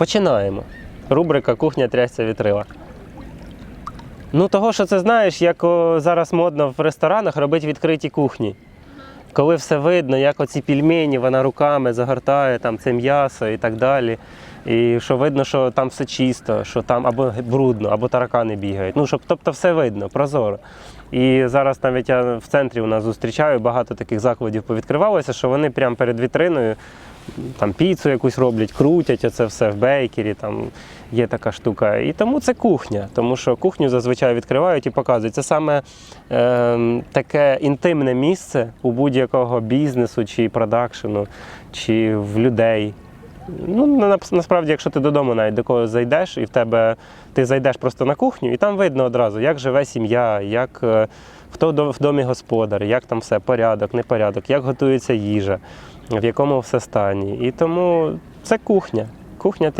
Починаємо. Рубрика Кухня трясця вітрила. Ну, того, що це знаєш, як о, зараз модно в ресторанах робити відкриті кухні. Коли все видно, як оці пельмені вона руками загортає, там це м'ясо і так далі. І що видно, що там все чисто, що там або брудно, або таракани бігають. Ну, щоб, тобто все видно, прозоро. І зараз навіть я в центрі у нас зустрічаю, багато таких закладів повідкривалося, що вони прямо перед вітриною там піцу якусь роблять, крутять оце все в бейкері, там є така штука. І тому це кухня, тому що кухню зазвичай відкривають і показують. Це саме е, таке інтимне місце у будь-якого бізнесу чи продакшену, чи в людей. Ну, насправді, якщо ти додому навіть до когось зайдеш, і в тебе ти зайдеш просто на кухню, і там видно одразу, як живе сім'я, як е, хто в домі господар, як там все, порядок, непорядок, як готується їжа, в якому все стані. І тому це кухня. Кухня